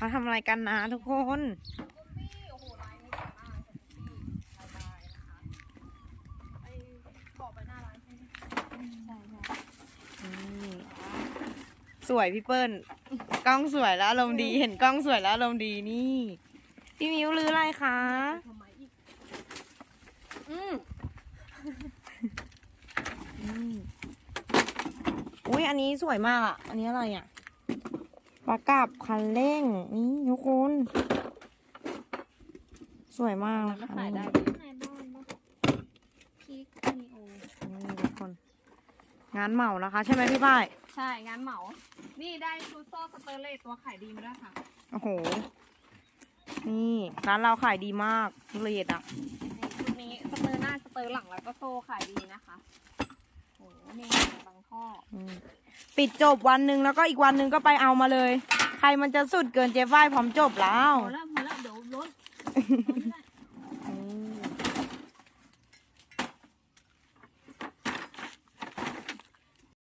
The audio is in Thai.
เขาทำอะไรกันนะทุกคนปี้โอ้โหลายนี้สวยมากของปี้ลายบายนะคะไอ้บอกไปหน้าร้านใช่ไหมใช่ใช่นี่สวยพี่เปิ้ลกล้องสวยแล้วอารมณ์ดี เห็นกล้องสวยแล้วอารมณ์ดีนี่ พี่มิวลืออะไรคะทำไมอีกอืมอืมอุ้ยอันนี้สวยมากอะ อันนี้อะไรอะ ปลากับคันเร่ง นี่ทุกคน สวยมากนะคะขายได้นี่ไหนบ้านบ้างพีคนีโอนี่ทุกคน งานเหมานะคะ ใช่ไหมพี่ป้าย ใช่งานเหมา นี่ได้ชุดโซ่สเตอร์เลสตัวขายดีมาด้วยค่ะ โอ้โห นี่ร้านเราขายดีมากเลดอะนี่ชุดนี้สเตอร์หน้าสเตอร์หลังแล้วก็โซ่ขายดีนะคะโอ้โหนี่บางท่ออืม ปิดจบวันหนึ่งแล้วก็อีกวันหนึ่งก็ไปเอามาเลย ใครมันจะสุดเกินเจ๊ฝ้ายพร้อมจบแล้ว พอแล้วพอแล้วเดี๋ยวรถไม่ได้